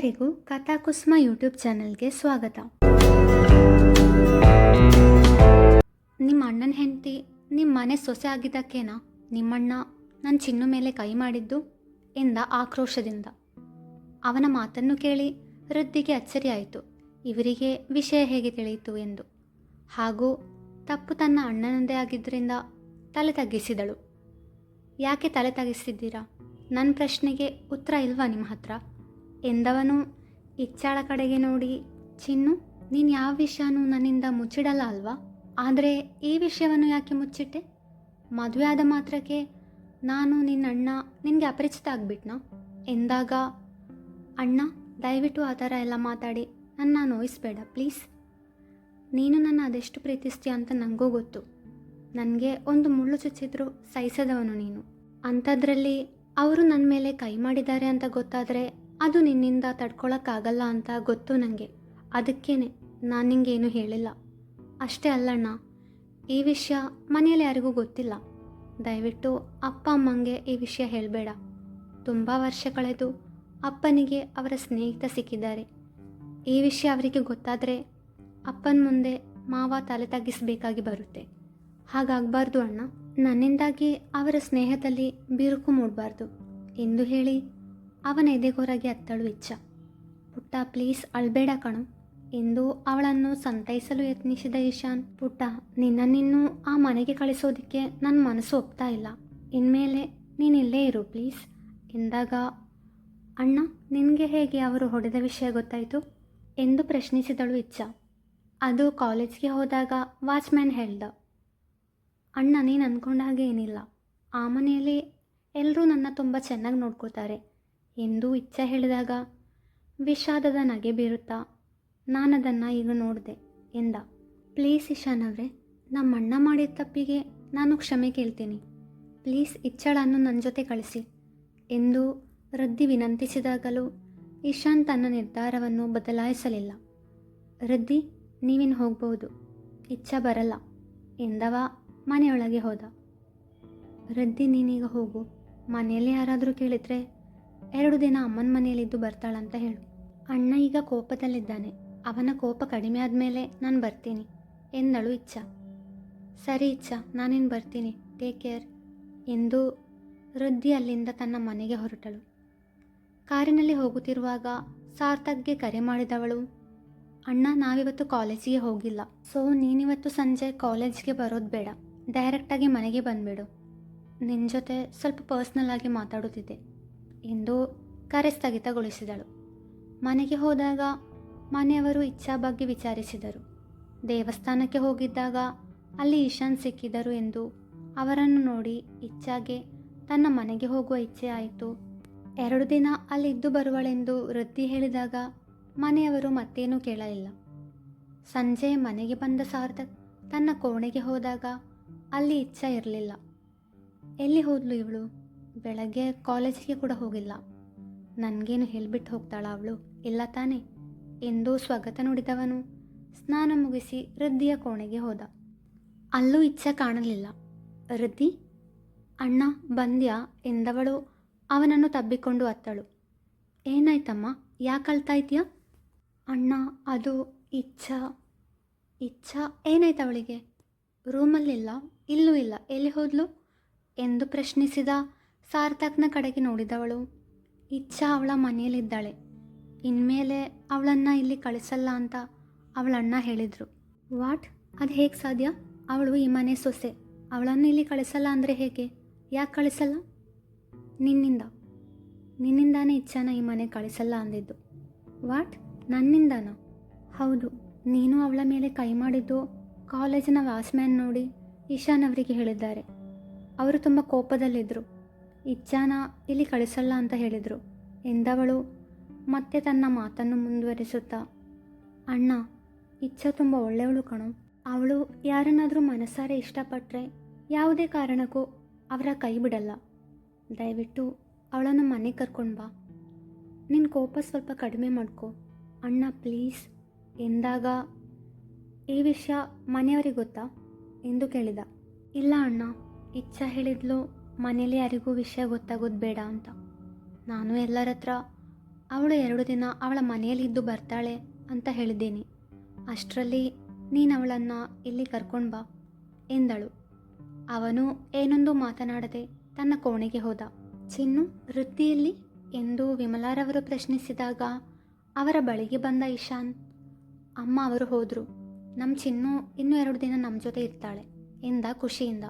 ಎಲ್ಲರಿಗೂ ಕಥಾಕುಸ್ಮ ಯೂಟ್ಯೂಬ್ ಚಾನಲ್ಗೆ ಸ್ವಾಗತ. ನಿಮ್ಮ ಅಣ್ಣನ ಹೆಂಡತಿ ನಿಮ್ಮ ಮನೆ ಸೊಸೆ ಆಗಿದ್ದಕ್ಕೇನಾ? ನಿಮ್ಮಣ್ಣ ನನ್ನ ಚಿನ್ನು ಮೇಲೆ ಕೈ ಮಾಡಿದ್ದು ಎಂದ ಆಕ್ರೋಶದಿಂದ. ಅವನ ಮಾತನ್ನು ಕೇಳಿ ವೃದ್ಧಿಗೆ ಅಚ್ಚರಿಯಾಯಿತು. ಇವರಿಗೆ ವಿಷಯ ಹೇಗೆ ತಿಳಿಯಿತು ಎಂದು. ಹಾಗೂ ತಪ್ಪು ತನ್ನ ಅಣ್ಣನದೇ ಆಗಿದ್ದರಿಂದ ತಲೆ ತಗ್ಗಿಸಿದಳು. ಯಾಕೆ ತಲೆ ತಗ್ಗಿಸಿದ್ದೀರಾ? ನನ್ನ ಪ್ರಶ್ನೆಗೆ ಉತ್ತರ ಇಲ್ವಾ ನಿಮ್ಮ ಹತ್ರ? ಎಂದವನು ಇಚ್ಚಾಳ ಕಡೆಗೆ ನೋಡಿ, ಚಿನ್ನು, ನೀನು ಯಾವ ವಿಷಯನೂ ನನ್ನಿಂದ ಮುಚ್ಚಿಡಲ್ಲ ಅಲ್ವಾ? ಆದರೆ ಈ ವಿಷಯವನ್ನು ಯಾಕೆ ಮುಚ್ಚಿಟ್ಟೆ? ಮದುವೆ ಆದ ಮಾತ್ರಕ್ಕೆ ನಾನು ನಿನ್ನ ಅಣ್ಣ ನಿನಗೆ ಅಪರಿಚಿತ ಆಗ್ಬಿಟ್ನಾ? ಎಂದಾಗ, ಅಣ್ಣ, ದಯವಿಟ್ಟು ಆ ಥರ ಎಲ್ಲ ಮಾತಾಡಿ, ನನ್ನ ನೋಯಿಸ್ಬೇಡ, ಪ್ಲೀಸ್. ನೀನು ನನ್ನ ಅದೆಷ್ಟು ಪ್ರೀತಿಸ್ತೀಯ ಅಂತ ನನಗೂ ಗೊತ್ತು. ನನಗೆ ಒಂದು ಮುಳ್ಳು ಚುಚ್ಚಿದ್ರು ಸಹಿಸದವನು ನೀನು. ಅಂಥದ್ರಲ್ಲಿ ಅವರು ನನ್ನ ಮೇಲೆ ಕೈ ಮಾಡಿದ್ದಾರೆ ಅಂತ ಗೊತ್ತಾದರೆ ಅದು ನಿನ್ನಿಂದ ತಡ್ಕೊಳಕ್ಕಾಗಲ್ಲ ಅಂತ ಗೊತ್ತು ನನಗೆ ಅದಕ್ಕೇನೆ ನಾನು ನಿಂಗೇನು ಹೇಳಿಲ್ಲ. ಅಷ್ಟೇ ಅಲ್ಲಣ್ಣ, ಈ ವಿಷಯ ಮನೆಯಲ್ಲಿ ಯಾರಿಗೂ ಗೊತ್ತಿಲ್ಲ. ದಯವಿಟ್ಟು ಅಪ್ಪ ಅಮ್ಮಂಗೆ ಈ ವಿಷಯ ಹೇಳಬೇಡ. ತುಂಬ ವರ್ಷ ಕಳೆದು ಅಪ್ಪನಿಗೆ ಅವರ ಸ್ನೇಹಿತ ಸಿಕ್ಕಿದ್ದಾರೆ. ಈ ವಿಷಯ ಅವರಿಗೆ ಗೊತ್ತಾದರೆ ಅಪ್ಪನ ಮುಂದೆ ಮಾವ ತಲೆ ತಗ್ಗಿಸಬೇಕಾಗಿ ಬರುತ್ತೆ. ಹಾಗಾಗಬಾರ್ದು ಅಣ್ಣ. ನನ್ನಿಂದಾಗಿ ಅವರ ಸ್ನೇಹದಲ್ಲಿ ಬಿರುಕು ಮೂಡಬಾರ್ದು. ಎಂದು ಹೇಳಿ ಅವನ ಎದೆಗೋರಾಗಿ ಅತ್ತಳು ಇಚ್ಛ ಪುಟ್ಟ, ಪ್ಲೀಸ್ ಅಳ್ಬೇಡ ಕಣು. ಎಂದು ಅವಳನ್ನು ಸಂತೈಸಲು ಯತ್ನಿಸಿದ ಈಶಾನ್, ಪುಟ್ಟ ನಿನ್ನನ್ನಿನ್ನೂ ಆ ಮನೆಗೆ ಕಳಿಸೋದಕ್ಕೆ ನನ್ನ ಮನಸ್ಸು ಒಪ್ತಾ ಇಲ್ಲ. ಇನ್ಮೇಲೆ ನೀನು ಇಲ್ಲೇ ಇರು, ಪ್ಲೀಸ್. ಎಂದಾಗ, ಅಣ್ಣ, ನಿನಗೆ ಹೇಗೆ ಅವರು ಹೊಡೆದ ವಿಷಯ ಗೊತ್ತಾಯಿತು? ಎಂದು ಪ್ರಶ್ನಿಸಿದಳು ಇಚ್ಛ ಅದು ಕಾಲೇಜ್ಗೆ ಹೋದಾಗ ವಾಚ್ಮ್ಯಾನ್ ಹೇಳ್ದ. ಅಣ್ಣ, ನೀನು ಅಂದ್ಕೊಂಡ ಹಾಗೆ ಏನಿಲ್ಲ. ಆ ಮನೆಯಲ್ಲಿ ಎಲ್ಲರೂ ನನ್ನ ತುಂಬ ಚೆನ್ನಾಗಿ ನೋಡ್ಕೋತಾರೆ. ಎಂದು ಇಚ್ಛೆ ಹೇಳಿದಾಗ ವಿಷಾದದ ನಗೆ ಬೀರುತ್ತಾ, ನಾನದನ್ನು ಈಗ ನೋಡಿದೆ ಎಂದ. ಪ್ಲೀಸ್ ಇಶಾನ್ ಅವರೇ ನಮ್ಮಣ್ಣ ಮಾಡಿದ ತಪ್ಪಿಗೆ ನಾನು ಕ್ಷಮೆ ಕೇಳ್ತೀನಿ. ಪ್ಲೀಸ್ ಇಚ್ಛಳನ್ನು ನನ್ನ ಜೊತೆ ಕಳಿಸಿ ಎಂದು ರದ್ದಿ ವಿನಂತಿಸಿದಾಗಲೂ ಇಶಾನ್ ತನ್ನ ನಿರ್ಧಾರವನ್ನು ಬದಲಾಯಿಸಲಿಲ್ಲ. ರದ್ದಿ ನೀವಿನ್ನು ಹೋಗ್ಬೋದು. ಇಚ್ಛೆ ಬರಲ್ಲ ಎಂದವ ಮನೆಯೊಳಗೆ ಹೋದ. ರದ್ದಿ, ನೀನೀಗ ಹೋಗು. ಮನೆಯಲ್ಲಿ ಯಾರಾದರೂ ಕೇಳಿದ್ರೆ ಎರಡು ದಿನ ಅಮ್ಮನ ಮನೆಯಲ್ಲಿದ್ದು ಬರ್ತಾಳಂತ ಹೇಳು. ಅಣ್ಣ ಈಗ ಕೋಪದಲ್ಲಿದ್ದಾನೆ. ಅವನ ಕೋಪ ಕಡಿಮೆ ಆದಮೇಲೆ ನಾನು ಬರ್ತೀನಿ ಎಂದಳು ಇಚ್ಛ. ಸರಿ ಇಚ್ಛ, ನಾನೇನು ಬರ್ತೀನಿ. ಟೇಕ್ ಕೇರ್ ಎಂದು ವೃದ್ಧಿ ಅಲ್ಲಿಂದ ತನ್ನ ಮನೆಗೆ ಹೊರಟಳು. ಕಾರಿನಲ್ಲಿ ಹೋಗುತ್ತಿರುವಾಗ ಸಾರ್ಥಕ್ಗೆ ಕರೆ ಮಾಡಿದವಳು, ಅಣ್ಣ, ನಾವಿವತ್ತು ಕಾಲೇಜಿಗೆ ಹೋಗಿಲ್ಲ. ಸೊ ನೀನಿವತ್ತು ಸಂಜೆ ಕಾಲೇಜ್ಗೆ ಬರೋದು ಬೇಡ. ಡೈರೆಕ್ಟಾಗಿ ಮನೆಗೆ ಬಂದುಬಿಡು. ನಿನ್ನ ಜೊತೆ ಸ್ವಲ್ಪ ಪರ್ಸ್ನಲ್ ಆಗಿ ಮಾತಾಡುತ್ತಿದ್ದೆ. ಎಂದು ಕರೆ ಸ್ಥಗಿತಗೊಳಿಸಿದಳು ಮನೆಗೆ ಹೋದಾಗ ಮನೆಯವರು ಇಚ್ಛಾ ಬಗ್ಗೆ ವಿಚಾರಿಸಿದರು. ದೇವಸ್ಥಾನಕ್ಕೆ ಹೋಗಿದ್ದಾಗ ಅಲ್ಲಿ ಈಶಾನ್ ಸಿಕ್ಕಿದರು ಎಂದು ಅವರನ್ನು ನೋಡಿ ಇಚ್ಛಾಗೆ ತನ್ನ ಮನೆಗೆ ಹೋಗುವ ಇಚ್ಛೆ ಆಯಿತು. ಎರಡು ದಿನ ಅಲ್ಲಿದ್ದು ಬರುವಳೆಂದು ವೃದ್ಧಿ ಹೇಳಿದಾಗ ಮನೆಯವರು ಮತ್ತೇನೂ ಕೇಳಲಿಲ್ಲ. ಸಂಜೆ ಮನೆಗೆ ಬಂದ ಸಾರ್ಥಕ್ ತನ್ನ ಕೋಣೆಗೆ ಹೋದಾಗ ಅಲ್ಲಿ ಇಚ್ಛೆ ಇರಲಿಲ್ಲ. ಎಲ್ಲಿ ಹೋದ್ಲು ಇವಳು? ಬೆಳಗ್ಗೆ ಕಾಲೇಜಿಗೆ ಕೂಡ ಹೋಗಿಲ್ಲ. ನನಗೇನು ಹೇಳ್ಬಿಟ್ಟು ಹೋಗ್ತಾಳ ಅವಳು? ಇಲ್ಲ ತಾನೆ. ಎಂದೋ ಸ್ವಾಗತ ನುಡಿದವನು. ಸ್ನಾನ ಮುಗಿಸಿ ವೃದ್ಧಿಯ ಕೋಣೆಗೆ ಹೋದ. ಅಲ್ಲೂ ಇಚ್ಛೆ ಕಾಣಲಿಲ್ಲ. ವೃದ್ಧಿ? ಅಣ್ಣ, ಬಂದ್ಯಾ? ಎಂದವಳು. ಅವನನ್ನು ತಬ್ಬಿಕೊಂಡು ಅತ್ತಳು. ಏನಾಯ್ತಮ್ಮ? ಯಾಕೆ ಅಳ್ತಾ ಇದೆಯಾ? ಅಣ್ಣ, ಅದು ಇಚ್ಛ. ಇಚ್ಛ? ಏನಾಯ್ತು ಅವಳಿಗೆ? ರೂಮಲ್ಲಿಲ್ಲ? ಇಲ್ಲೂ ಇಲ್ಲ. ಎಲ್ಲಿ ಹೋದ್ಲು? ಎಂದು ಪ್ರಶ್ನಿಸಿದ ಸಾರ್ಥಕ್ನ ಕಡೆಗೆ ನೋಡಿದವಳು. ಇಚ್ಛಾ ಅವಳ ಮನೆಯಲ್ಲಿದ್ದಾಳೆ. ಇನ್ಮೇಲೆ ಅವಳನ್ನು ಇಲ್ಲಿ ಕಳಿಸಲ್ಲ ಅಂತ ಅವಳಣ್ಣ ಹೇಳಿದ್ರು. ವಾಟ್? ಅದು ಹೇಗೆ ಸಾಧ್ಯ? ಅವಳು ಈ ಮನೆ ಸೊಸೆ. ಅವಳನ್ನು ಇಲ್ಲಿ ಕಳಿಸಲ್ಲ ಅಂದರೆ ಹೇಗೆ? ಯಾಕೆ ಕಳಿಸಲ್ಲ? ನಿನ್ನಿಂದ. ನಿನ್ನಿಂದಾನೇ ಇಚ್ಛಾನ ಈ ಮನೆ ಕಳಿಸಲ್ಲ ಅಂದಿದ್ದು. ವಾಟ್? ನನ್ನಿಂದಾನ? ಹೌದು. ನೀನು ಅವಳ ಮೇಲೆ ಕೈ ಮಾಡಿದ್ದು ಕಾಲೇಜಿನ ವಾಚ್ಮ್ಯಾನ್ ನೋಡಿ ಇಶಾನ್ ಅವರಿಗೆ ಹೇಳಿದ್ದಾರೆ. ಅವರು ತುಂಬ ಕೋಪದಲ್ಲಿದ್ದರು ಇಚ್ಛಾನ ಇಲ್ಲಿ ಕಳಿಸಲ್ಲ ಅಂತ ಹೇಳಿದರು. ಎಂದವಳು, ಮತ್ತೆ ತನ್ನ ಮಾತನ್ನು ಮುಂದುವರಿಸುತ್ತಾ, ಅಣ್ಣ, ಇಚ್ಛ ತುಂಬ ಒಳ್ಳೆಯವಳು ಕಣು. ಅವಳು ಯಾರನ್ನಾದರೂ ಮನಸಾರೆ ಇಷ್ಟಪಟ್ಟರೆ ಯಾವುದೇ ಕಾರಣಕ್ಕೂ ಅವರ ಕೈ ಬಿಡಲ್ಲ. ದಯವಿಟ್ಟು ಅವಳನ್ನು ಮನೆಗೆ ಕರ್ಕೊಂಡು ಬಾ. ನಿನ್ನ ಕೋಪ ಸ್ವಲ್ಪ ಕಡಿಮೆ ಮಾಡ್ಕೊ. ಅಣ್ಣ, ಪ್ಲೀಸ್, ಎಂದಾಗ ಈ ವಿಷಯ ಮನೆಯವರಿಗೆ ಗೊತ್ತಾ? ಎಂದು ಕೇಳಿದ. ಇಲ್ಲ ಅಣ್ಣ, ಇಚ್ಛಾ ಹೇಳಿದ್ಲು ಮನೇಲಿ ಯಾರಿಗೂ ವಿಷಯ ಗೊತ್ತಾಗೋದು ಬೇಡ ಅಂತ. ನಾನು ಎಲ್ಲರ ಹತ್ರ, ಅವಳು ಎರಡು ದಿನ ಅವಳ ಮನೆಯಲ್ಲಿದ್ದು ಬರ್ತಾಳೆ ಅಂತ ಹೇಳಿದ್ದೀನಿ. ಅಷ್ಟರಲ್ಲಿ, ನೀನು ಅವಳನ್ನು ಇಲ್ಲಿ ಕರ್ಕೊಂಡು ಬಾ ಎಂದಳು. ಅವನು ಏನೊಂದು ಮಾತನಾಡದೆ ತನ್ನ ಕೋಣೆಗೆ ಹೋದ. ಚಿನ್ನು ವೃತ್ತಿಯಲ್ಲಿ ಎಂದು ವಿಮಲಾರವರು ಪ್ರಶ್ನಿಸಿದಾಗ, ಅವರ ಬಳಿಗೆ ಬಂದ ಇಶಾನ್ ಅಮ್ಮ ಅವರು ಹೋದರು. ನಮ್ಮ ಚಿನ್ನು ಇನ್ನೂ ಎರಡು ದಿನ ನಮ್ಮ ಜೊತೆ ಇರ್ತಾಳೆ ಎಂದ ಖುಷಿಯಿಂದ.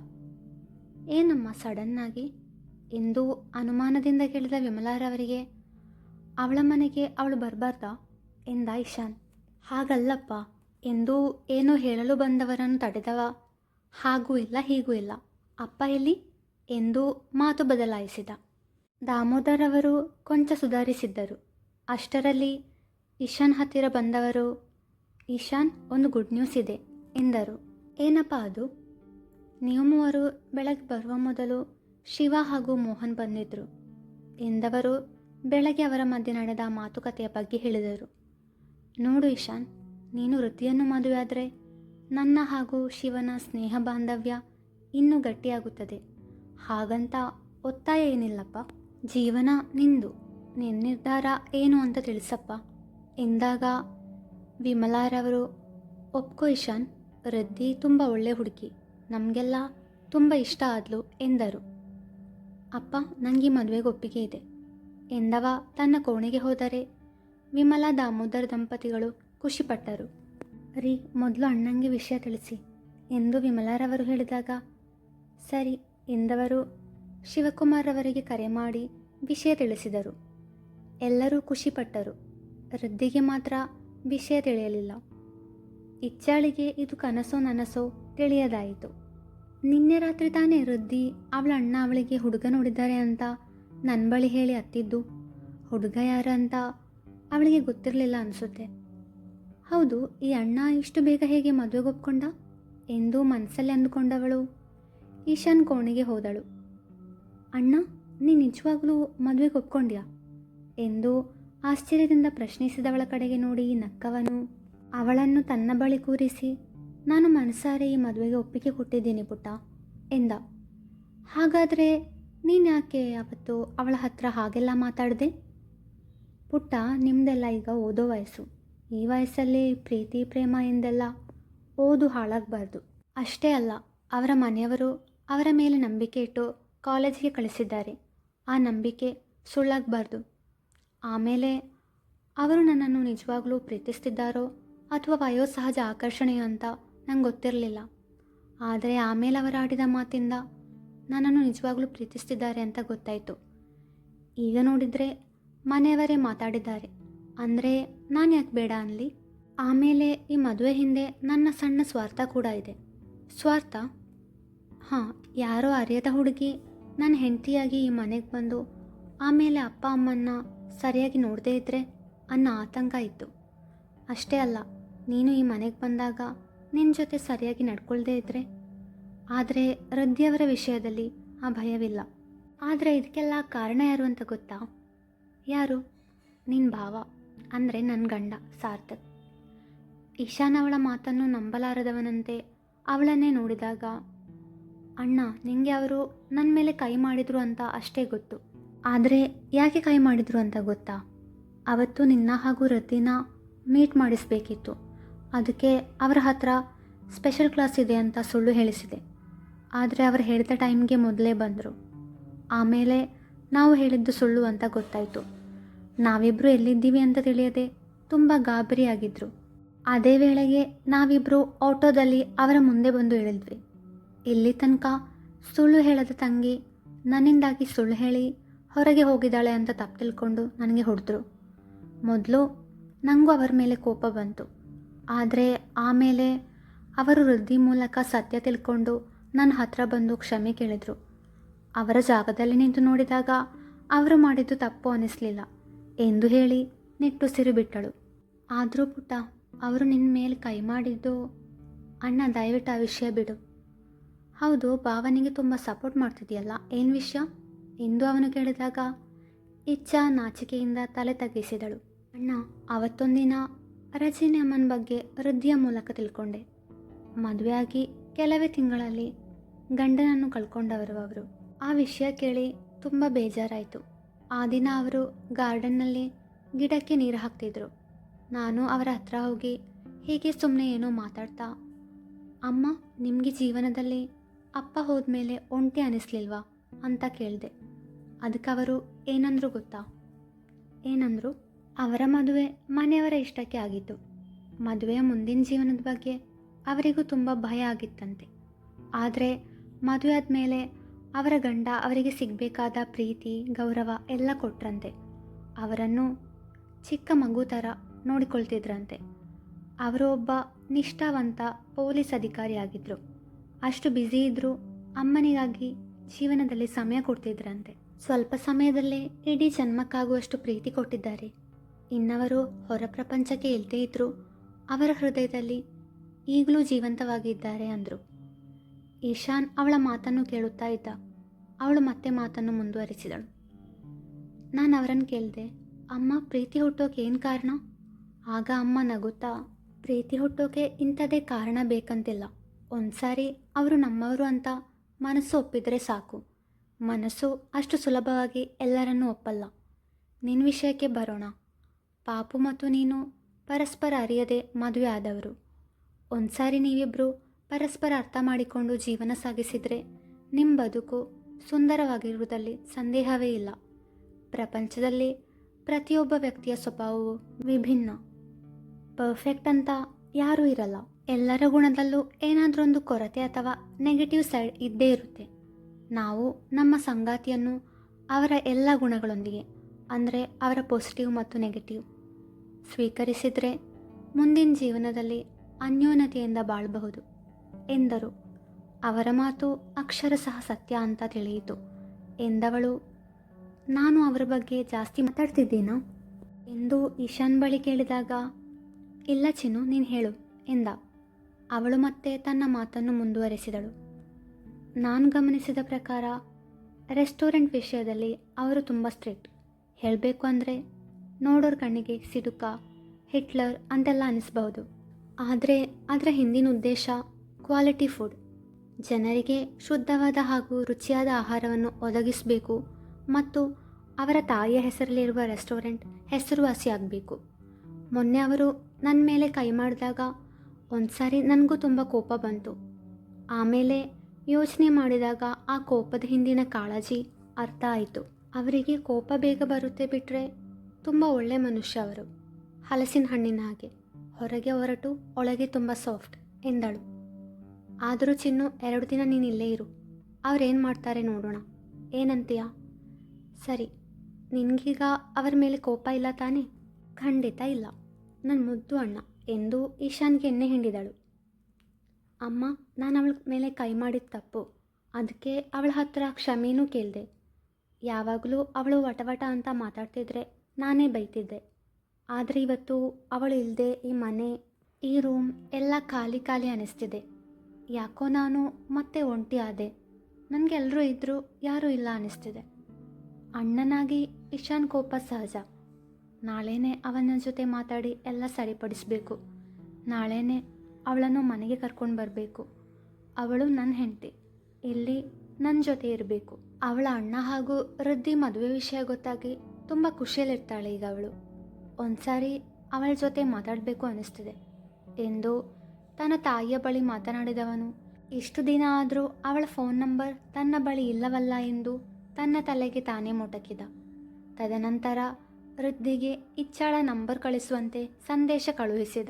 ಏನಮ್ಮ ಸಡನ್ನಾಗಿ? ಎಂದು ಅನುಮಾನದಿಂದ ಕೇಳಿದ ವಿಮಲಾರವರಿಗೆ ಅವಳ ಮನೆಗೆ ಅವಳು ಬರಬಾರ್ದಾ? ಎಂದ ಇಶಾನ್. ಹಾಗಲ್ಲಪ್ಪ, ಎಂದು ಏನೋ ಹೇಳಲು ಬಂದವರನ್ನು ತಡೆದವ, ಹಾಗೂ ಇಲ್ಲ, ಹೀಗೂ ಇಲ್ಲ, ಅಪ್ಪ ಎಲ್ಲಿ? ಎಂದು ಮಾತು ಬದಲಾಯಿಸಿದ. ದಾಮೋದರ್ ಅವರು ಕೊಂಚ ಸುಧಾರಿಸಿದ್ದರು. ಅಷ್ಟರಲ್ಲಿ ಇಶಾನ್ ಹತ್ತಿರ ಬಂದವರು, ಇಶಾನ್, ಒಂದು ಗುಡ್ ನ್ಯೂಸ್ ಇದೆ, ಎಂದರು. ಏನಪ್ಪ ಅದು? ನೀವು ಮೂವರು ಬೆಳಗ್ಗೆ ಬರುವ ಮೊದಲು ಶಿವ ಹಾಗೂ ಮೋಹನ್ ಬಂದಿದ್ದರು ಎಂದವರು ಬೆಳಗ್ಗೆ ಅವರ ಮಧ್ಯೆ ನಡೆದ ಮಾತುಕತೆಯ ಬಗ್ಗೆ ಹೇಳಿದರು. ನೋಡು ಇಶಾನ್ ನೀನು ವೃತ್ತಿಯನ್ನು ಮದುವೆಯಾದರೆ ನನ್ನ ಹಾಗೂ ಶಿವನ ಸ್ನೇಹ ಬಾಂಧವ್ಯ ಇನ್ನೂ ಗಟ್ಟಿಯಾಗುತ್ತದೆ. ಹಾಗಂತ ಒತ್ತಾಯ ಏನಿಲ್ಲಪ್ಪ? ಜೀವನ ನಿಂದು. ನಿನ್ನ ನಿರ್ಧಾರ ಏನು ಅಂತ ತಿಳಿಸಪ್ಪ. ಎಂದಾಗ ವಿಮಲಾರವರು, ಒಪ್ಕೋ ಇಶಾನ್ ವೃದ್ಧಿ ತುಂಬ ಒಳ್ಳೆ ಹುಡುಗಿ. ನಮಗೆಲ್ಲ ತುಂಬ ಇಷ್ಟ ಆದ್ಲು ಎಂದರು. ಅಪ್ಪ ನನಗೆ ಮದುವೆಗೆ ಒಪ್ಪಿಗೆ ಇದೆ. ಎಂದವ ತನ್ನ ಕೋಣೆಗೆ ಹೋದರೆ ವಿಮಲಾ ದಾಮೋದರ್ ದಂಪತಿಗಳು ಖುಷಿಪಟ್ಟರು. ರೀ, ಮೊದಲು ಅಣ್ಣಂಗೆ ವಿಷಯ ತಿಳಿಸಿ ಎಂದು ವಿಮಲಾರವರು ಹೇಳಿದಾಗ, ಸರಿ ಎಂದವರು ಶಿವಕುಮಾರ್ ಅವರಿಗೆ ಕರೆ ಮಾಡಿ ವಿಷಯ ತಿಳಿಸಿದರು. ಎಲ್ಲರೂ ಖುಷಿಪಟ್ಟರು. ವೃದ್ಧಿಗೆ ಮಾತ್ರ ವಿಷಯ ತಿಳಿಯಲಿಲ್ಲ. ಇಚ್ಚಾಳಿಗೆ ಇದು ಕನಸೋ ನನಸೋ ತಿಳಿಯದಾಯಿತು. ನಿನ್ನೆ ರಾತ್ರಿ ತಾನೇ ವೃದ್ಧಿ ಅವಳ ಅಣ್ಣ ಅವಳಿಗೆ ಹುಡುಗ ನೋಡಿದ್ದಾರೆ ಅಂತ ನನ್ನ ಬಳಿ ಹೇಳಿ ಹತ್ತಿದ್ದು ಹುಡುಗ ಯಾರು ಅಂತ ಅವಳಿಗೆ ಗೊತ್ತಿರಲಿಲ್ಲ ಅನಿಸುತ್ತೆ. ಹೌದು, ಈ ಅಣ್ಣ ಇಷ್ಟು ಬೇಗ ಹೇಗೆ ಮದುವೆಗೆ ಒಪ್ಕೊಂಡ? ಎಂದು ಮನಸ್ಸಲ್ಲಿ ಅಂದುಕೊಂಡವಳು. ಈಶಾನ್ ಕೋಣೆಗೆ ಹೋದಳು. ಅಣ್ಣ ನೀ ನಿಜವಾಗ್ಲೂ ಮದುವೆಗೆ ಒಪ್ಕೊಂಡ್ಯಾ? ಎಂದು ಆಶ್ಚರ್ಯದಿಂದ ಪ್ರಶ್ನಿಸಿದವಳ ಕಡೆಗೆ ನೋಡಿ ನಕ್ಕವನು ಅವಳನ್ನು ತನ್ನ ಬಳಿ ಕೂರಿಸಿ ನಾನು ಮನಸಾರೆ ಈ ಮದುವೆಗೆ ಒಪ್ಪಿಗೆ ಕೊಟ್ಟಿದ್ದೀನಿ ಪುಟ್ಟ, ಎಂದ. ಹಾಗಾದರೆ ನೀನು ಯಾಕೆ ಅವತ್ತು ಅವಳ ಹತ್ರ ಹಾಗೆಲ್ಲ ಮಾತಾಡಿದೆ? ಪುಟ್ಟ ನಿಮ್ಮದೆಲ್ಲ ಈಗ ಓದೋ ವಯಸ್ಸು. ಈ ವಯಸ್ಸಲ್ಲಿ ಪ್ರೀತಿ, ಪ್ರೇಮ ಎಂದೆಲ್ಲ ಓದು ಹಾಳಾಗಬಾರ್ದು. ಅಷ್ಟೇ ಅಲ್ಲ, ಅವರ ಮನೆಯವರು ಅವರ ಮೇಲೆ ನಂಬಿಕೆ ಇಟ್ಟು ಕಾಲೇಜಿಗೆ ಕಳಿಸಿದ್ದಾರೆ. ಆ ನಂಬಿಕೆ ಸುಳ್ಳಾಗಬಾರ್ದು. ಆಮೇಲೆ ಅವರು ನನ್ನನ್ನು ನಿಜವಾಗ್ಲೂ ಪ್ರೀತಿಸ್ತಿದ್ದಾರೋ ಅಥವಾ ವಯೋಸಹಜ ಆಕರ್ಷಣೆಯೋ ಅಂತ ನಂಗೆ ಗೊತ್ತಿರಲಿಲ್ಲ. ಆದರೆ ಆಮೇಲೆ ಅವರು ಆಡಿದ ಮಾತಿಂದ ನನ್ನನ್ನು ನಿಜವಾಗ್ಲೂ ಪ್ರೀತಿಸ್ತಿದ್ದಾರೆ ಅಂತ ಗೊತ್ತಾಯಿತು. ಈಗ ನೋಡಿದರೆ ಮನೆಯವರೇ ಮಾತಾಡಿದ್ದಾರೆ. ಅಂದರೆ ನಾನು ಯಾಕೆ ಬೇಡ ಅನ್ನಲಿ ಆಮೇಲೆ ಈ ಮದುವೆ ಹಿಂದೆ ನನ್ನ ಸಣ್ಣ ಸ್ವಾರ್ಥ ಕೂಡ ಇದೆ. ಸ್ವಾರ್ಥ? ಹಾಂ, ಯಾರೋ ಅರಿಯದ ಹುಡುಗಿ ನನ್ನ ಹೆಂಡತಿಯಾಗಿ ಈ ಮನೆಗೆ ಬಂದು ಆಮೇಲೆ ಅಪ್ಪ ಅಮ್ಮನ್ನ ಸರಿಯಾಗಿ ನೋಡದೇ ಇದ್ದರೆ ಅನ್ನೋ ಆತಂಕ ಇತ್ತು. ಅಷ್ಟೇ ಅಲ್ಲ, ನೀನು ಈ ಮನೆಗೆ ಬಂದಾಗ ನಿನ್ನ ಜೊತೆ ಸರಿಯಾಗಿ ನಡ್ಕೊಳ್ದೇ ಇದ್ದರೆ ಆದರೆ ಹೃದಯವರ ವಿಷಯದಲ್ಲಿ ಆ ಭಯವಿಲ್ಲ. ಆದರೆ ಇದಕ್ಕೆಲ್ಲ ಕಾರಣ ಯಾರು ಅಂತ ಗೊತ್ತಾ? ಯಾರು? ನಿನ್ನ ಭಾವ, ಅಂದರೆ ನನ್ನ ಗಂಡ, ಸಾರ್ಥಕ್. ಈಶಾನ್ ಅವಳ ಮಾತನ್ನು ನಂಬಲಾರದವನಂತೆ ಅವಳನ್ನೇ ನೋಡಿದಾಗ, ಅಣ್ಣ, ನಿಂಗೆ ಅವರು ನನ್ನ ಮೇಲೆ ಕೈ ಮಾಡಿದ್ರು ಅಂತ ಅಷ್ಟೇ ಗೊತ್ತು. ಆದರೆ ಯಾಕೆ ಕೈ ಮಾಡಿದ್ರು ಅಂತ ಗೊತ್ತಾ? ಅವತ್ತು ನಿನ್ನ ಹಾಗೂ ರದ್ದಿನ ಮೀಟ್ ಮಾಡಿಸ್ಬೇಕಿತ್ತು. ಅದಕ್ಕೆ ಅವರ ಹತ್ರ ಸ್ಪೆಷಲ್ ಕ್ಲಾಸ್ ಇದೆ ಅಂತ ಸುಳ್ಳು ಹೇಳಿಸಿದೆ. ಆದರೆ ಅವರು ಹೇಳಿದ ಟೈಮ್ಗೆ ಮೊದಲೇ ಬಂದರು. ಆಮೇಲೆ ನಾವು ಹೇಳಿದ್ದು ಸುಳ್ಳು ಅಂತ ಗೊತ್ತಾಯಿತು. ನಾವಿಬ್ಬರು ಎಲ್ಲಿದ್ದೀವಿ ಅಂತ ತಿಳಿಯದೆ ತುಂಬ ಗಾಬರಿಯಾಗಿದ್ದರು ಅದೇ ವೇಳೆಗೆ ನಾವಿಬ್ಬರು ಆಟೋದಲ್ಲಿ ಅವರ ಮುಂದೆ ಬಂದು ಇಳಿದ್ವಿ. ಇಲ್ಲಿ ತನಕ ಸುಳ್ಳು ಹೇಳದ ತಂಗಿ ನನ್ನಿಂದಾಗಿ ಸುಳ್ಳು ಹೇಳಿ ಹೊರಗೆ ಹೋಗಿದ್ದಾಳೆ ಅಂತ ತಪ್ಪು ತಿಳ್ಕೊಂಡು ನನಗೆ ಹೊಡೆದ್ರು. ಮೊದಲು ನನಗೂ ಅವರ ಮೇಲೆ ಕೋಪ ಬಂತು. ಆದರೆ ಆಮೇಲೆ ಅವರು ವೃದ್ಧಿ ಮೂಲಕ ಸತ್ಯ ತಿಳ್ಕೊಂಡು ನನ್ನ ಹತ್ರ ಬಂದು ಕ್ಷಮೆ ಕೇಳಿದರು. ಅವರ ಜಾಗದಲ್ಲಿ ನಿಂತು ನೋಡಿದಾಗ ಅವರು ಮಾಡಿದ್ದು ತಪ್ಪು ಅನ್ನಿಸ್ಲಿಲ್ಲ ಎಂದು ಹೇಳಿ ನಿಟ್ಟುಸಿರು ಬಿಟ್ಟಳು. ಆದರೂ ಪುಟ್ಟ, ಅವರು ನಿನ್ನ ಮೇಲೆ ಕೈ ಮಾಡಿದ್ದು ಅಣ್ಣ, ದಯವಿಟ್ಟು ಆ ವಿಷಯ ಬಿಡು. ಹೌದು ಭಾವನಿಗೆ ತುಂಬ ಸಪೋರ್ಟ್ ಮಾಡ್ತಿದೆಯಲ್ಲ, ಏನು ವಿಷಯ? ಎಂದು ಅವನು ಕೇಳಿದಾಗ ಇಚ್ಛಾ ನಾಚಿಕೆಯಿಂದ ತಲೆ ತಗ್ಗಿಸಿದಳು. ಅಣ್ಣ, ಅವತ್ತೊಂದಿನ ರಜನಿ ಅಮ್ಮನ ಬಗ್ಗೆ ವೃದ್ಧಿಯ ಮೂಲಕ ತಿಳ್ಕೊಂಡೆ. ಮದುವೆಯಾಗಿ ಕೆಲವೇ ತಿಂಗಳಲ್ಲಿ ಗಂಡನನ್ನು ಕಳ್ಕೊಂಡವರು ಅವರು ಆ ವಿಷಯ ಕೇಳಿ ತುಂಬ ಬೇಜಾರಾಯಿತು. ಆ ದಿನ ಅವರು ಗಾರ್ಡನ್ನಲ್ಲಿ ಗಿಡಕ್ಕೆ ನೀರು ಹಾಕ್ತಿದ್ರು. ನಾನು ಅವರ ಹತ್ರ ಹೋಗಿ ಹೀಗೆ ಸುಮ್ಮನೆ ಏನೋ ಮಾತಾಡ್ತಾ, ಅಮ್ಮ, ನಿಮಗೆ ಜೀವನದಲ್ಲಿ ಅಪ್ಪ ಹೋದ್ಮೇಲೆ ಒಂಟಿ ಅನಿಸ್ಲಿಲ್ವಾ? ಅಂತ ಕೇಳಿದೆ. ಅದಕ್ಕೆ ಅವರು, ಏನಂದ್ರು ಗೊತ್ತಾ? ಏನಂದ್ರು? ಅವರ ಮದುವೆ ಮನೆಯವರ ಇಷ್ಟಕ್ಕೆ ಆಗಿತ್ತು. ಮದುವೆಯ ಮುಂದಿನ ಜೀವನದ ಬಗ್ಗೆ ಅವರಿಗೂ ತುಂಬ ಭಯ ಆಗಿತ್ತಂತೆ. ಆದರೆ ಮದುವೆ ಆದಮೇಲೆ ಅವರ ಗಂಡ ಅವರಿಗೆ ಸಿಗಬೇಕಾದ ಪ್ರೀತಿ, ಗೌರವ ಎಲ್ಲ ಕೊಟ್ರಂತೆ. ಅವರನ್ನು ಚಿಕ್ಕ ಮಗು ಥರ ನೋಡಿಕೊಳ್ತಿದ್ರಂತೆ. ಅವರು ಒಬ್ಬ ನಿಷ್ಠಾವಂತ ಪೊಲೀಸ್ ಅಧಿಕಾರಿ ಆಗಿದ್ದರು ಅಷ್ಟು ಬ್ಯುಸಿ ಇದ್ದರೂ ಅಮ್ಮನಿಗಾಗಿ ಜೀವನದಲ್ಲಿ ಸಮಯ ಕೊಡ್ತಿದ್ರಂತೆ. ಸ್ವಲ್ಪ ಸಮಯದಲ್ಲೇ ಇಡೀ ಜನ್ಮಕ್ಕಾಗುವಷ್ಟು ಪ್ರೀತಿ ಕೊಟ್ಟಿದ್ದಾರೆ. ಇನ್ನವರು ಹೊರ ಪ್ರಪಂಚಕ್ಕೆ ಇಲ್ಲದೇ ಇದ್ದರೂ ಅವರ ಹೃದಯದಲ್ಲಿ ಈಗಲೂ ಜೀವಂತವಾಗಿದ್ದಾರೆ ಅಂದರು. ಈಶಾನ್ ಅವಳ ಮಾತನ್ನು ಕೇಳುತ್ತಾ ಇದ್ದ. ಅವಳು ಮತ್ತೆ ಮಾತನ್ನು ಮುಂದುವರಿಸಿದಳು. ನಾನು ಅವರನ್ನು ಕೇಳಿದೆ, ಅಮ್ಮ, ಪ್ರೀತಿ ಹುಟ್ಟೋಕೆ ಏನು ಕಾರಣ? ಆಗ ಅಮ್ಮ ನಗುತ್ತಾ, ಪ್ರೀತಿ ಹುಟ್ಟೋಕೆ ಇಂಥದೇ ಕಾರಣ ಬೇಕಂತಿಲ್ಲ. ಒಂದ್ಸಾರಿ ಅವರು ನಮ್ಮವರು ಅಂತ ಮನಸ್ಸು ಒಪ್ಪಿದರೆ ಸಾಕು. ಮನಸ್ಸು ಅಷ್ಟು ಸುಲಭವಾಗಿ ಎಲ್ಲರನ್ನೂ ಒಪ್ಪಲ್ಲ. ನಿನ್ನ ವಿಷಯಕ್ಕೆ ಬರೋಣ. ಪಾಪು ಮತ್ತು ನೀನು ಪರಸ್ಪರ ಅರಿಯದೆ ಮದುವೆ ಆದವರು. ಒಂದ್ಸಾರಿ ನೀವಿಬ್ಬರು ಪರಸ್ಪರ ಅರ್ಥ ಮಾಡಿಕೊಂಡು ಜೀವನ ಸಾಗಿಸಿದರೆ ನಿಮ್ಮ ಬದುಕು ಸುಂದರವಾಗಿರುವುದರಲ್ಲಿ ಸಂದೇಹವೇ ಇಲ್ಲ. ಪ್ರಪಂಚದಲ್ಲಿ ಪ್ರತಿಯೊಬ್ಬ ವ್ಯಕ್ತಿಯ ಸ್ವಭಾವವು ವಿಭಿನ್ನ. ಪರ್ಫೆಕ್ಟ್ ಅಂತ ಯಾರೂ ಇರಲ್ಲ. ಎಲ್ಲರ ಗುಣದಲ್ಲೂ ಏನಾದರೂ ಒಂದು ಕೊರತೆ ಅಥವಾ ನೆಗೆಟಿವ್ ಸೈಡ್ ಇದ್ದೇ ಇರುತ್ತೆ. ನಾವು ನಮ್ಮ ಸಂಗಾತಿಯನ್ನು ಅವರ ಎಲ್ಲ ಗುಣಗಳೊಂದಿಗೆ, ಅಂದರೆ ಅವರ ಪಾಸಿಟಿವ್ ಮತ್ತು ನೆಗೆಟಿವ್ ಸ್ವೀಕರಿಸಿದರೆ ಮುಂದಿನ ಜೀವನದಲ್ಲಿ ಅನ್ಯೋನ್ಯತೆಯಿಂದ ಬಾಳಬಹುದು ಎಂದರು. ಅವರ ಮಾತು ಅಕ್ಷರಶಃ ಸತ್ಯ ಅಂತ ತಿಳಿಯಿತು. ಎಂದವಳು, ನಾನು ಅವರ ಬಗ್ಗೆ ಜಾಸ್ತಿ ಮಾತಾಡ್ತಿದ್ದೀನೋ? ಎಂದು ಈಶಾನ್ ಬಳಿ ಕೇಳಿದಾಗ, ಇಲ್ಲ ಚಿನ್ನು, ನೀನು ಹೇಳು ಎಂದ. ಅವಳು ಮತ್ತೆ ತನ್ನ ಮಾತನ್ನು ಮುಂದುವರೆಸಿದಳು. ನಾನು ಗಮನಿಸಿದ ಪ್ರಕಾರ, ರೆಸ್ಟೋರೆಂಟ್ ವಿಷಯದಲ್ಲಿ ಅವರು ತುಂಬ ಸ್ಟ್ರಿಕ್ಟ್. ಹೇಳಬೇಕು ಅಂದರೆ ನೋಡೋರ ಕಣ್ಣಿಗೆ ಸಿಡುಕ, ಹಿಟ್ಲರ್ ಅಂತೆಲ್ಲ ಅನಿಸ್ಬಹುದು ಆದರೆ ಅದರ ಹಿಂದಿನ ಉದ್ದೇಶ ಕ್ವಾಲಿಟಿ ಫುಡ್. ಜನರಿಗೆ ಶುದ್ಧವಾದ ಹಾಗೂ ರುಚಿಯಾದ ಆಹಾರವನ್ನು ಒದಗಿಸಬೇಕು ಮತ್ತು ಅವರ ತಾಯಿಯ ಹೆಸರಲ್ಲಿರುವ ರೆಸ್ಟೋರೆಂಟ್ ಹೆಸರುವಾಸಿಯಾಗಬೇಕು ಮೊನ್ನೆ ಅವರು ನನ್ನ ಮೇಲೆ ಕೈ ಮಾಡಿದಾಗ ಒಂದು ಸಾರಿ ನನಗೂ ತುಂಬ ಕೋಪ ಬಂತು. ಆಮೇಲೆ ಯೋಚನೆ ಮಾಡಿದಾಗ ಆ ಕೋಪದ ಹಿಂದಿನ ಕಾಳಜಿ ಅರ್ಥ ಆಯಿತು. ಅವರಿಗೆ ಕೋಪ ಬೇಗ ಬರುತ್ತೆ ಬಿಟ್ಟರೆ ತುಂಬ ಒಳ್ಳೆ ಮನುಷ್ಯ ಅವರು. ಹಲಸಿನ ಹಣ್ಣಿನ ಹಾಗೆ. ಹೊರಗೆ ಹೊರಟು, ಒಳಗೆ ತುಂಬ ಸಾಫ್ಟ್ ಎಂದಳು. ಆದರೂ ಚಿನ್ನು, ಎರಡು ದಿನ ನೀನು ಇಲ್ಲೇ ಇರು. ಅವ್ರೇನು ಮಾಡ್ತಾರೆ ನೋಡೋಣ. ಏನಂತೀಯ? ಸರಿ, ನಿನಗೀಗ ಅವರ ಮೇಲೆ ಕೋಪ ಇಲ್ಲ ತಾನೇ? ಖಂಡಿತ ಇಲ್ಲ. ನನ್ನ ಮುದ್ದು ಅಣ್ಣ, ಎಂದು ಈಶಾನ್ಗೆ ಎಣ್ಣೆ ಹಿಂಡಿದಳು. ಅಮ್ಮ, ನಾನು ಅವಳ ಮೇಲೆ ಕೈ ಮಾಡಿದ ತಪ್ಪು. ಅದಕ್ಕೆ ಅವಳ ಹತ್ರ ಕ್ಷಮೆನೂ ಕೇಳಿದೆ. ಯಾವಾಗಲೂ ಅವಳು ವಟವಟ ಅಂತ ಮಾತಾಡ್ತಿದ್ರೆ ನಾನೇ ಬೈತಿದ್ದೆ. ಆದರೆ ಇವತ್ತು ಅವಳು ಇಲ್ಲದೆ ಈ ಮನೆ, ಈ ರೂಮ್ ಎಲ್ಲ ಖಾಲಿ ಖಾಲಿ ಅನ್ನಿಸ್ತಿದೆ ಯಾಕೋ ನಾನು ಮತ್ತೆ ಒಂಟಿ ಆದೆ. ನನಗೆ ಎಲ್ಲರೂ ಇದ್ದರೂ ಯಾರೂ ಇಲ್ಲ ಅನ್ನಿಸ್ತಿದೆ ಅಣ್ಣನಾಗಿ ಇಶಾನ್ ಕೋಪ ಸಹಜ. ನಾಳೆನೇ ಅವನ ಜೊತೆ ಮಾತಾಡಿ ಎಲ್ಲ ಸರಿಪಡಿಸಬೇಕು. ನಾಳೆನೇ ಅವಳನ್ನು ಮನೆಗೆ ಕರ್ಕೊಂಡು ಬರಬೇಕು. ಅವಳು ನನ್ನ ಹೆಂಡತಿ. ಇಲ್ಲಿ ನನ್ನ ಜೊತೆ ಇರಬೇಕು. ಅವಳ ಅಣ್ಣ ಹಾಗೂ ವೃದ್ಧಿ ಮದುವೆ ವಿಷಯ ಗೊತ್ತಾಗಿ ತುಂಬ ಖುಷಿಯಲ್ಲಿರ್ತಾಳೆ ಈಗ ಅವಳು. ಒಂದ್ಸಾರಿ ಅವಳ ಜೊತೆ ಮಾತಾಡಬೇಕು ಅನ್ನಿಸ್ತಿದೆ. ಎಂದು ತನ್ನ ತಾಯಿಯ ಬಳಿ ಮಾತನಾಡಿದವನು, ಇಷ್ಟು ದಿನ ಆದರೂ ಅವಳ ಫೋನ್ ನಂಬರ್ ತನ್ನ ಬಳಿ ಇಲ್ಲವಲ್ಲ ಎಂದು ತನ್ನ ತಲೆಗೆ ತಾನೇ ಮುಟಕಿದ. ತದನಂತರ ವೃದ್ಧಿಗೆ ಇಚ್ಛಾಳ ನಂಬರ್ ಕಳಿಸುವಂತೆ ಸಂದೇಶ ಕಳುಹಿಸಿದ.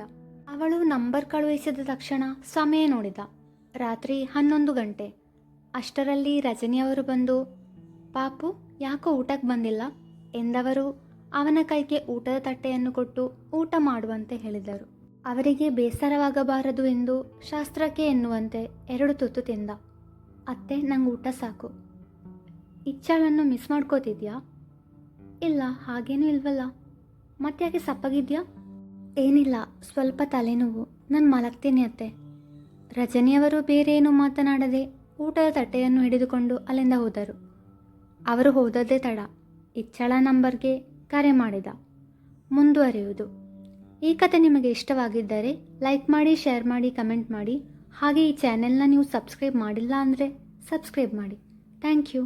ಅವಳು ನಂಬರ್ ಕಳುಹಿಸಿದ ತಕ್ಷಣ ಸಮಯ ನೋಡಿದ. ರಾತ್ರಿ ಹನ್ನೊಂದು ಗಂಟೆ. ಅಷ್ಟರಲ್ಲಿ ರಜನಿಯವರು ಬಂದು, ಪಾಪು, ಯಾಕೋ ಊಟಕ್ಕೆ ಬಂದಿಲ್ಲ? ಎಂದವರು ಅವನ ಕೈಗೆ ಊಟದ ತಟ್ಟೆಯನ್ನು ಕೊಟ್ಟು ಊಟ ಮಾಡುವಂತೆ ಹೇಳಿದರು. ಅವರಿಗೆ ಬೇಸರವಾಗಬಾರದು ಎಂದು ಶಾಸ್ತ್ರಕ್ಕೆ ಎನ್ನುವಂತೆ ಎರಡು ತುತ್ತು ತಿಂದ. ಅತ್ತೆ, ನಂಗೆ ಊಟ ಸಾಕು. ಇಚ್ಛಾಳನ್ನು ಮಿಸ್ ಮಾಡ್ಕೋತಿದ್ಯಾ? ಇಲ್ಲ, ಹಾಗೇನೂ ಇಲ್ವಲ್ಲ. ಮತ್ತ್ಯಾಕೆ ಸಪ್ಪಗಿದ್ಯಾ? ಏನಿಲ್ಲ, ಸ್ವಲ್ಪ ತಲೆನೋವು. ನಾನು ಮಲಗ್ತೀನಿ ಅತ್ತೆ. ರಜನಿಯವರು ಬೇರೆ ಏನೂ ಮಾತನಾಡದೆ ಊಟದ ತಟ್ಟೆಯನ್ನು ಹಿಡಿದುಕೊಂಡು ಅಲ್ಲಿಂದ ಹೋದರು. ಅವರು ಹೋದದ್ದೇ ತಡ. ಇಚ್ಚಳ ನಂಬರ್ಗೆ ಕರೆ ಮಾಡಿದ. ಮುಂದುವರಿಯುವುದು. ಈ ಕತೆ ನಿಮಗೆ ಇಷ್ಟವಾಗಿದ್ದರೆ ಲೈಕ್ ಮಾಡಿ, ಶೇರ್ ಮಾಡಿ, ಕಮೆಂಟ್ ಮಾಡಿ. ಹಾಗೆ ಈ ಚಾನೆಲ್ನ ನೀವು ಸಬ್ಸ್ಕ್ರೈಬ್ ಮಾಡಿಲ್ಲ ಅಂದರೆ ಸಬ್ಸ್ಕ್ರೈಬ್ ಮಾಡಿ. Thank you.